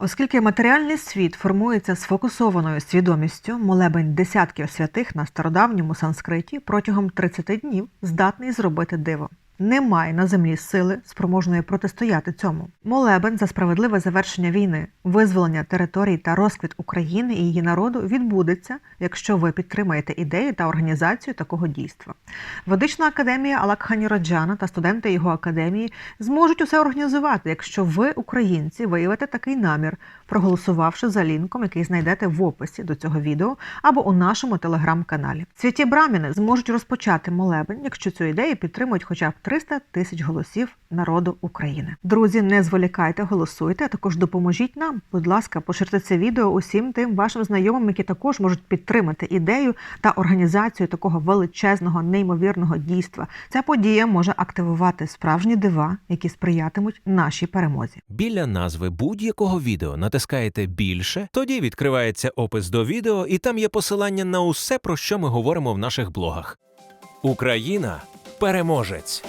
Оскільки матеріальний світ формується сфокусованою свідомістю, молебень десятків святих на стародавньому санскриті протягом 30 днів здатний зробити диво. Немає на землі сили, спроможної протистояти цьому. Молебен за справедливе завершення війни, визволення територій та розквіт України і її народу відбудеться, якщо ви підтримаєте ідею та організацію такого дійства. Ведична академія Алакхані Раджана та студенти його академії зможуть усе організувати, якщо ви, українці, виявите такий намір, проголосувавши за лінком, який знайдете в описі до цього відео або у нашому телеграм-каналі. Святі браміни зможуть розпочати молебень, якщо цю ідею підтримують хоча б 300 тисяч голосів народу України. Друзі, не зволікайте, голосуйте, а також допоможіть нам. Будь ласка, поширте це відео усім тим вашим знайомим, які також можуть підтримати ідею та організацію такого величезного, неймовірного дійства. Ця подія може активувати справжні дива, які сприятимуть нашій перемозі. Біля назви будь-якого відео натискаєте більше, тоді відкривається опис до відео, і там є посилання на усе, про що ми говоримо в наших блогах. Україна переможець.